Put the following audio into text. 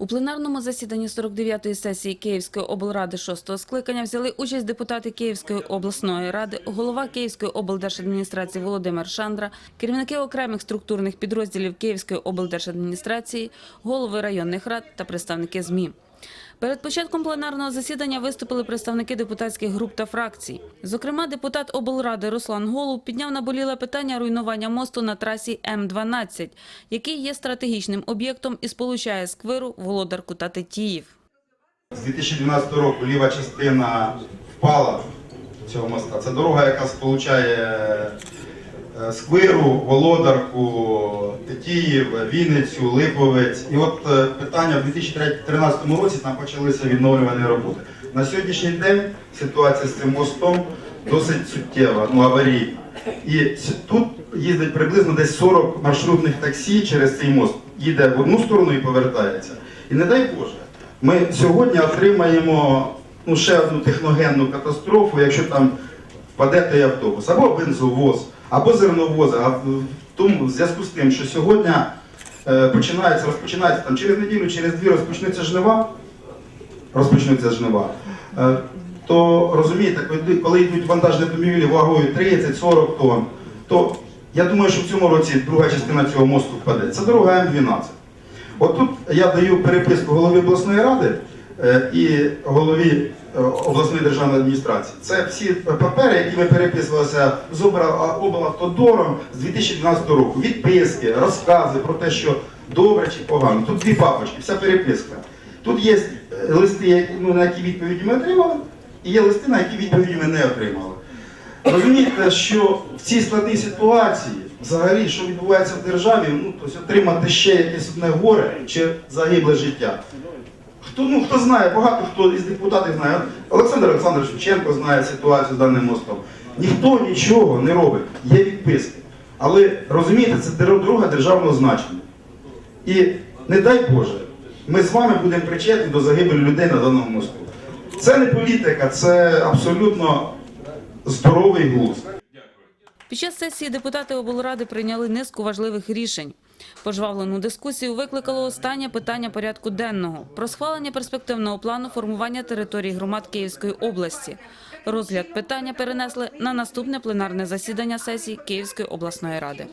У пленарному засіданні 49-ї сесії Київської облради 6-го скликання взяли участь депутати Київської обласної ради, голова Київської облдержадміністрації Володимир Шандра, керівники окремих структурних підрозділів Київської облдержадміністрації, голови районних рад та представники ЗМІ. Перед початком пленарного засідання виступили представники депутатських груп та фракцій. Зокрема, депутат облради Руслан Голуб підняв наболіле питання руйнування мосту на трасі М-12, який є стратегічним об'єктом і сполучає Сквиру, Володарку та Тетіїв. З 2012 року ліва частина впала цього моста. Це дорога, яка сполучає Сквиру, Володарку, Тетіїв, Вінницю, Липовець. І от е, питання в 2013 році там почалися відновлювані роботи. На сьогоднішній день ситуація з цим мостом досить суттєва, ну аварійна. І тут їздить приблизно десь 40 маршрутних таксі через цей мост. Їде в одну сторону і повертається. І не дай Боже, ми сьогодні отримаємо ну, ще одну техногенну катастрофу, якщо там впаде той автобус, або бензовоз, або зерновоз. А в тому в зв'язку з тим, що сьогодні е, починається, розпочинається там через неділю, через дві розпочнуться жнива, розпочнуться жнива. Е, То розумієте, коли- йдуть вантажні автомобілі вагою 30-40 тонн, то я думаю, що в цьому році друга частина цього мосту впаде. Це дорога М12. От тут я даю переписку голові обласної ради і голові е, обласної державної адміністрації. Це всі папери, які ми переписувалися з облавтодором з 2012 року. Відписки, розкази про те, що добре чи погано. Тут дві папочки, вся переписка. Тут є е, листи, ну, на які відповіді ми отримали, і є листи, на які відповіді ми не отримали. Розумієте, що в цій складній ситуації, взагалі, що відбувається в державі, ну, тобто отримати ще якесь одне горе чи загибле життя. Хто, ну, хто знає, багато хто із депутатів знає. Олександр Олександрович Шевченко знає ситуацію з даним мостом. Ніхто нічого не робить, є відписки. Але розумієте, це дорога державного значення. І не дай Боже, ми з вами будемо причетні до загибелі людей на даному мосту. Це не політика, це абсолютно здоровий глузд. Під час сесії депутати облради прийняли низку важливих рішень. Пожвавлену дискусію викликало останнє питання порядку денного про схвалення перспективного плану формування територій громад Київської області. Розгляд питання перенесли на наступне пленарне засідання сесії Київської обласної ради.